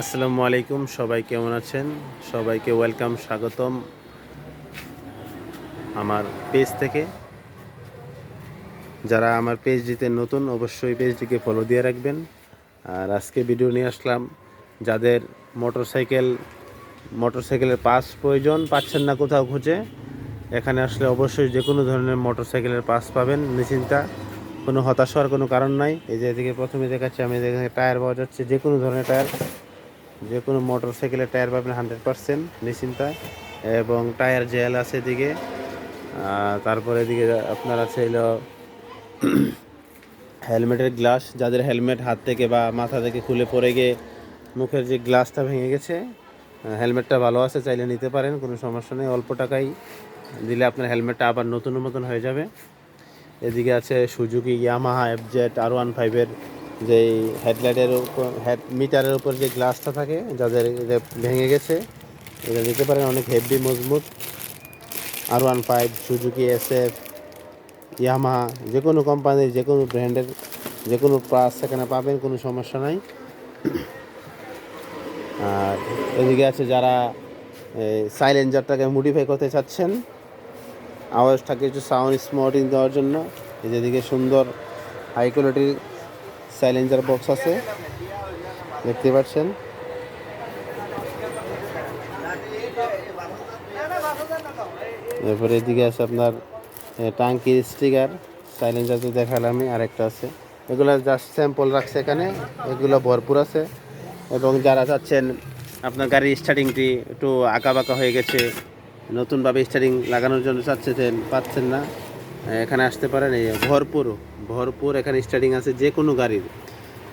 আসসালামু আলাইকুম, সবাই কেমন আছেন? সবাইকে ওয়েলকাম, স্বাগতম আমার পেজ থেকে। যারা আমার পেজটিতে নতুন, অবশ্যই পেজটিকে ফলো দিয়ে রাখবেন। আর আজকে ভিডিও নিয়ে আসলাম, যাদের মোটরসাইকেল মোটরসাইকেলের পাস প্রয়োজন পাচ্ছেন না কোথাও খুঁজে, এখানে আসলে অবশ্যই যে কোনো ধরনের মোটরসাইকেলের পাস পাবেন, নিশ্চিন্তা। কোনো হতাশ হওয়ার কোনো কারণ নাই। এই যে এদিকে প্রথমে দেখাচ্ছি, আমি এখানে টায়ার পাওয়া যাচ্ছে, যে কোনো ধরনের টায়ার যে কোনো মোটর সাইকেলের টায়ার পাবেন হান্ড্রেড পার্সেন্ট নিশ্চিন্তায়, এবং টায়ার জেল আছে এদিকে। তারপরে এদিকে আপনার আছে হলো হেলমেটের গ্লাস, যাদের হেলমেট হাত থেকে বা মাথা থেকে খুলে পড়ে গিয়ে মুখের যে গ্লাসটা ভেঙে গেছে হেলমেটটা ভালো আছে, চাইলে নিতে পারেন, কোনো সমস্যা নেই। অল্প টাকাই দিলে আপনার হেলমেটটা আবার নতুন মতন হয়ে যাবে। এদিকে আছে Suzuki Yamaha FZ R one ফাইভের যে হেডলাইটের উপর, হেড মিটারের উপর যে গ্লাসটা থাকে, যাদের ভেঙে গেছে, এটা নিতে পারেন। অনেক হেভি মজবুত। আর one five Suzuki S F Yamaha যে কোনো কোম্পানির যে কোনো ব্র্যান্ডের যে কোনো প্রাস সেখানে পাবেন, কোনো সমস্যা নাই। আর এদিকে আছে যারা সাইলেঞ্জারটাকে মডিফাই করতে চাচ্ছেন আওয়াজটাকে একটু সাউন্ড স্মার্টিং দেওয়ার জন্য এদিকে সুন্দর হাই কোয়ালিটির সাইলেন্সার বক্স আছে। দেখতে পাচ্ছেন? এরপরে এদিকে আছে আপনার টাঙ্কির স্টিকার সাইলেন্সার তো দেখালামই আরেকটা আছে। এগুলো জাস্ট স্যাম্পল রাখছে এখানে, এগুলো ভরপুর আছে। এবং যারা চাচ্ছেন আপনার গাড়ির স্টার্টিংটি একটু আঁকা বাঁকা হয়ে গেছে, নতুনভাবে স্টারিং লাগানোর জন্য চাচ্ছেন, পাচ্ছেন না। এখানে আসতে পারেন, এই ভরপুর ভরপুর, এখানে স্টার্টিং আছে যে কোনো গাড়ির।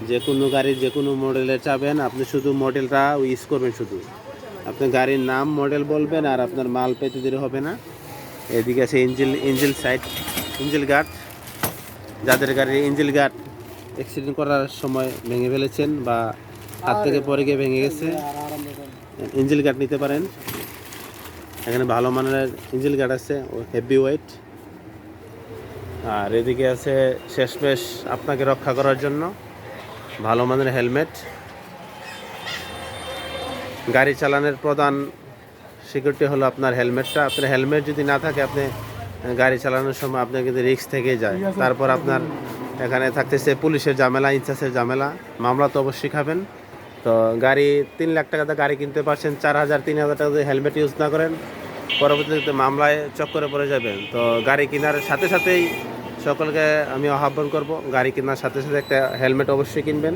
যে কোনো গাড়ির, যে কোনো মডেলের চাবেন, আপনি শুধু মডেলটা ইউজ করবেন শুধু। আপনি গাড়ির নাম মডেল বলবেন, আর আপনার মাল পেতে দিলে হবে না। এদিকে আছে ইঞ্জিল ইঞ্জিল সাইড ইঞ্জিল গার্ড যাদের গাড়ির ইঞ্জিল গার্ড অ্যাক্সিডেন্ট করার সময় ভেঙে ফেলেছেন বা হাত থেকে পরে গিয়ে ভেঙে গেছে ইঞ্জিল গার্ড নিতে পারেন। এখানে ভালো মানের ইঞ্জিল গার্ড আছে হেভি ওয়েট আর এদিকে আছে শেষমেশ আপনাকে রক্ষা করার জন্য। ভালো মানের হেলমেট। গাড়ি চালানোর প্রধান সিকিউরিটি হলো আপনার হেলমেটটা। আপনার হেলমেট যদি না থাকে, আপনি গাড়ি চালানোর সময় আপনার কিন্তু রিস্ক থেকে যায়। তারপর আপনার এখানে থাকতেছে পুলিশের ঝামেলা, ইনচার্জের ঝামেলা। মামলা তো অবশ্যই খাবেন। তো গাড়ি তিন লাখ টাকাতে গাড়ি কিনতে পারছেন, চার হাজার, তিন হাজার টাকা যদি হেলমেট ইউজ না করেন। পরবর্তীতে মামলায় চক্করে পড়ে যাবেন। তো গাড়ি কেনার সাথে সাথেই সকলকে আমি আহ্বান করব। গাড়ি কেনার সাথে সাথে একটা হেলমেট অবশ্যই কিনবেন।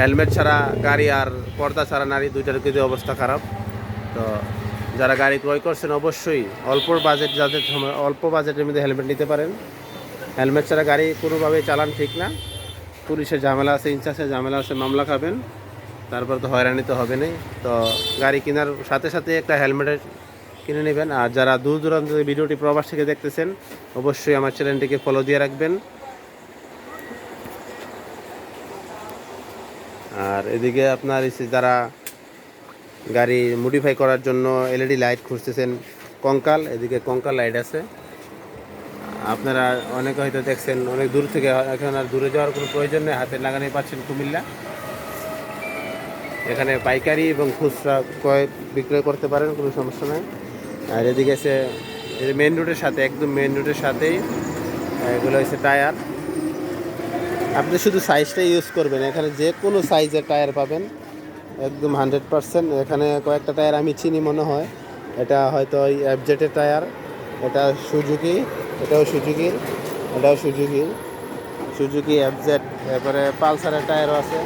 হেলমেট ছাড়া গাড়ি আর পর্দা ছাড়া নারী দুইটার কিন্তু অবস্থা খারাপ? তো যারা গাড়ি ক্রয় করছেন অবশ্যই অল্প বাজেট যাদের অল্প বাজেটের মধ্যে হেলমেট নিতে পারেন। হেলমেট ছাড়া গাড়ি কোনোভাবেই চালান ঠিক না। পুলিশের ঝামেলা আছে, ইনচার্জের ঝামেলা আছে, মামলা খাবেন। তারপর তো হয়রানি তো হবে না তো গাড়ি কেনার সাথে সাথে একটা হেলমেটের কিনে নেবেন। আর যারা দূর দূরান্ত ভিডিওটি প্রবাস থেকে দেখতেছেন, অবশ্যই আমার চ্যানেলটিকে ফলো দিয়ে রাখবেন। আর এদিকে আপনার যারা গাড়ি মডিফাই করার জন্য এলইডি লাইট খুঁজতেছেন, কঙ্কাল, এদিকে কঙ্কাল লাইট আছে। আপনারা অনেকে হয়তো দেখছেন, অনেক দূর থেকে এখন আর দূরে যাওয়ার কোনো প্রয়োজন নেই, হাতে লাগানো পাচ্ছেন কুমিল্লা। এখানে পাইকারি এবং খুচরা ক্রয় বিক্রয় করতে পারেন, কোনো সমস্যা নেই। আর এদিকে এসে মেন রোডের সাথে, একদম মেন রোডের সাথেই এগুলো হচ্ছে টায়ার। আপনি শুধু সাইজটা ইউজ করবেন, এখানে যে কোনো সাইজের টায়ার পাবেন, একদম হান্ড্রেড পারসেন্ট এখানে কয়েকটা টায়ার আমি চিনি মনে হয়, এটা হয়তো ওই এফজেটের টায়ার, এটা সুজুকি এটাও সুজুকির এটাও সুজুকির সুজুকি এফজেড এরপরে পালসারের টায়ারও আছে।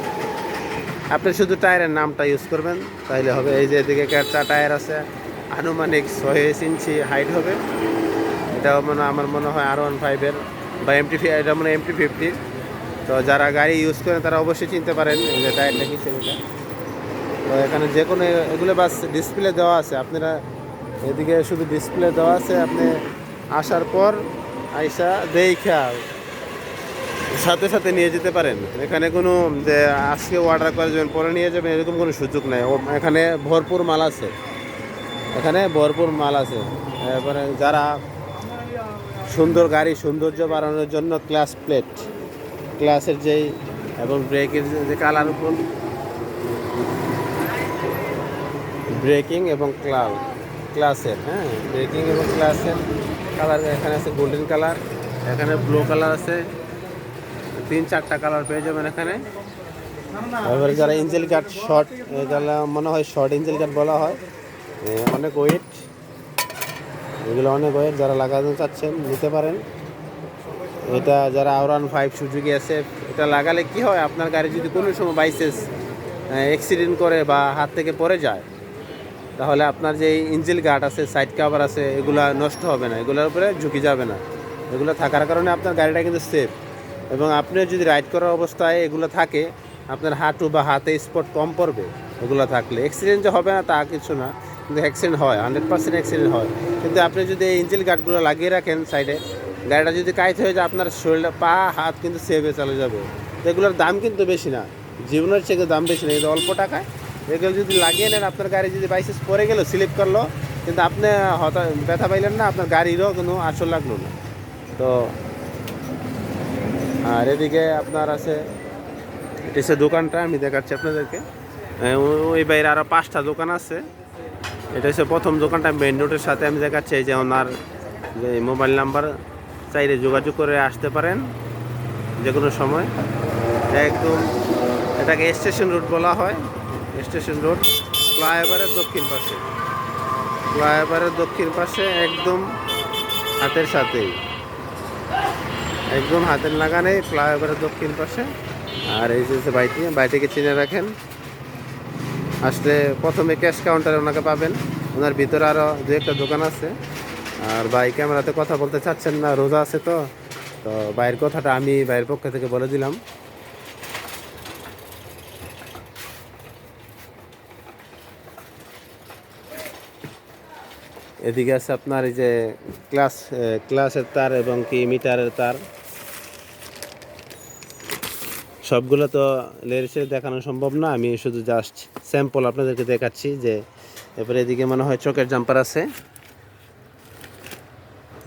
আপনি শুধু টায়ারের নামটা ইউজ করবেন তাহলে হবে এই যে এদিকে একটা টায়ার আছে, আনুমানিক ছয় ইঞ্চি হাইট হবে। এটাও মানে আমার মনে হয় আর ওয়ান ফাইভের বা এমটি এটা মানে এমটি ফিফটির তো যারা গাড়ি ইউজ করেন, তারা অবশ্যই চিনতে পারেন যে টায়ারটা কি সেটা তো এখানে যে কোনো এগুলো বাস ডিসপ্লে দেওয়া আছে। আপনারা এদিকে শুধু ডিসপ্লে দেওয়া আছে, আপনি আসার পর আইসা দেখা সাথে সাথে নিয়ে যেতে পারেন। এখানে কোনো যে আজকে অর্ডার করে যাবেন পরে নিয়ে যাবেন এরকম কোনো সুযোগ নাই। এখানে ভরপুর মাল আছে। এখানে ভরপুর মাল আছে। এরপরে যারা সুন্দর গাড়ি সৌন্দর্য বাড়ানোর জন্য ক্লাস প্লেট ক্লাসের যেই এবং ব্রেকের যে কালার উপর ব্রেকিং এবং ক্লাল ক্লাসের হ্যাঁ ব্রেকিং এবং ক্লাসের কালার এখানে আছে গোল্ডেন কালার এখানে ব্লু কালার আছে। তিন, চারটা কালার পেয়ে যাবেন এখানে। এবারে যারা ইঞ্জেল কাট শর্ট যারা মনে হয় শর্ট ইঞ্জেল কাট বলা হয় অনেক ওয়েট এগুলো অনেক ওয়েট যারা লাগাতে চাচ্ছেন, নিতে পারেন। এটা যারা আওরান ফাইভ সুযোগী আছে, এটা লাগালে কি হয়, আপনার গাড়ি যদি কোনো সময় বাইসেস অ্যাক্সিডেন্ট করে বা হাত থেকে পড়ে যায়, তাহলে আপনার যে ইঞ্জিল গার্ড আছে সাইড কাভার আছে, এগুলো নষ্ট হবে না, এগুলোর উপরে ঝুঁকি যাবে না। এগুলো থাকার কারণে আপনার গাড়িটা কিন্তু সেফ এবং আপনি যদি রাইড করার অবস্থায় এগুলো থাকে, আপনার হাঁটু বা হাতে স্পট কম পড়বে এগুলো থাকলে। অ্যাক্সিডেন্ট যে হবে না তা কিছু না, কিন্তু অ্যাক্সিডেন্ট হয় হান্ড্রেড পার্সেন্ট অ্যাক্সিডেন্ট হয়। কিন্তু আপনি যদি এই ইঞ্জিল গার্ডগুলো লাগিয়ে রাখেন সাইডে গাড়িটা যদি কাইতে হয়ে যায়, আপনার শরীরে পা, হাত কিন্তু সেভে চলে যাবে। তো এগুলোর দাম কিন্তু বেশি না। জীবনের চেয়ে দাম বেশি না। কিন্তু অল্প টাকায় এগুলো যদি লাগিয়ে নেন, আপনার গাড়ি যদি বাইসেস পরে গেলো স্লিপ করল, কিন্তু আপনি হতা ব্যথা পাইলেন না, আপনার গাড়িরও কোনো আসল লাগল না। তো আর এদিকে আপনার আছে, এটা হচ্ছে দোকানটা, আমি দেখাচ্ছি আপনাদেরকে। ওই বাইরে আরও পাঁচটা দোকান আছে। এটা হচ্ছে প্রথম দোকানটা মেন রোডের সাথে আমি দেখাচ্ছি যে ওনার যে মোবাইল নাম্বার চাইলে যোগাযোগ করে আসতে পারেন যে কোনো সময়। একদম, এটাকে স্টেশন রোড বলা হয় স্টেশন রোড ফ্লাইওভারের দক্ষিণ পাশে। ফ্লাইওভারের দক্ষিণ পাশে একদম হাতের সাথেই। একদম হাতের লাগানে ফ্লাইওভারের দক্ষিণ পাশে। আর এই যে বাইটি, বাইটিকে চিনে রাখেন। আসলে প্রথমে ক্যাশ কাউন্টারে ওনাকে পাবেন। ওনার ভিতরে আরও দু একটা দোকান আছে। আর ভাই ক্যামেরাতে কথা বলতে চাচ্ছেন না, রোজা আছে তো। তো বাইরের কথাটা আমি বাইরের পক্ষ থেকে বলে দিলাম। এদিকে আছে আপনার এই যে ক্লাস ক্লাসের তার এবং কি মিটারের তার। সবগুলো তো লেরিসে দেখানো সম্ভব না, আমি শুধু জাস্ট স্যাম্পল আপনাদেরকে দেখাচ্ছি যে এরপরে এদিকে মনে হয় চোখের জাম্পার আছে।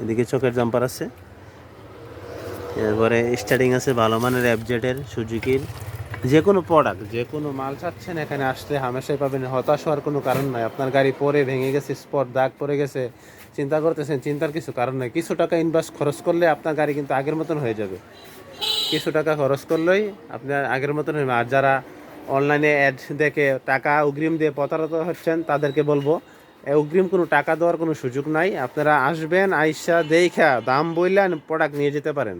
এদিকে চোখের জাম্পার আছে। এরপরে স্টার্টিং আছে ভালো মানের অ্যাবজেটের সুজুকির। যে কোনো প্রোডাক্ট যে কোনো মাল চাচ্ছেন এখানে আসলে হামেশাই পাবেন। হতাশ হওয়ার কোনো কারণ নয় আপনার গাড়ি পরে ভেঙে গেছে স্পট দাগ পড়ে গেছে, চিন্তা করতেছেন, চিন্তার কিছু কারণ নাই। কিছু টাকা ইনভেস্ট খরচ করলে আপনার গাড়ি কিন্তু আগের মতন হয়ে যাবে। কিছু টাকা খরচ করলেই আপনার আগের মতন হয়ে আর যারা অনলাইনে অ্যাড দেখে টাকা অগ্রিম দিয়ে প্রতারিত হচ্ছেন, তাদেরকে বলব অগ্রিম কোনো টাকা দেওয়ার কোনো সুযোগ নাই। আপনারা আসবেন, আইসা দেখা দাম বললেন প্রোডাক্ট নিয়ে যেতে পারেন।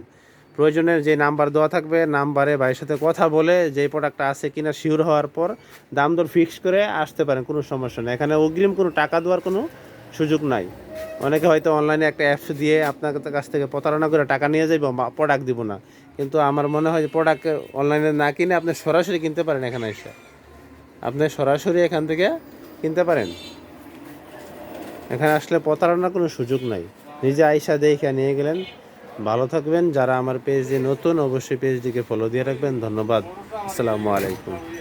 প্রয়োজনের যে নাম্বার দেওয়া থাকবে, নাম্বারে ভাইয়ের সাথে কথা বলে যে প্রোডাক্টটা আছে কিনা শিওর হওয়ার পর দাম দর ফিক্স করে আসতে পারেন, কোনো সমস্যা নেই। এখানে অগ্রিম কোনো টাকা দেওয়ার কোনো সুযোগ নাই। অনেকে হয়তো অনলাইনে একটা অ্যাপস দিয়ে আপনার কাছ থেকে প্রতারণা করে টাকা নিয়ে যাইব প্রোডাক্ট দিব না। কিন্তু আমার মনে হয় যে প্রোডাক্ট অনলাইনে না কিনে আপনি সরাসরি কিনতে পারেন এখানে এসে। আপনি সরাসরি এখান থেকে কিনতে পারেন। এখানে আসলে প্রতারণার কোনো সুযোগ নাই। নিজে আইসা দেখে নিয়ে গেলেন ভালো থাকবেন। যারা আমার পেজে নতুন অবশ্যই পেজটিকে ফলো দিয়ে রাখবেন। ধন্যবাদ। আসসালামু আলাইকুম।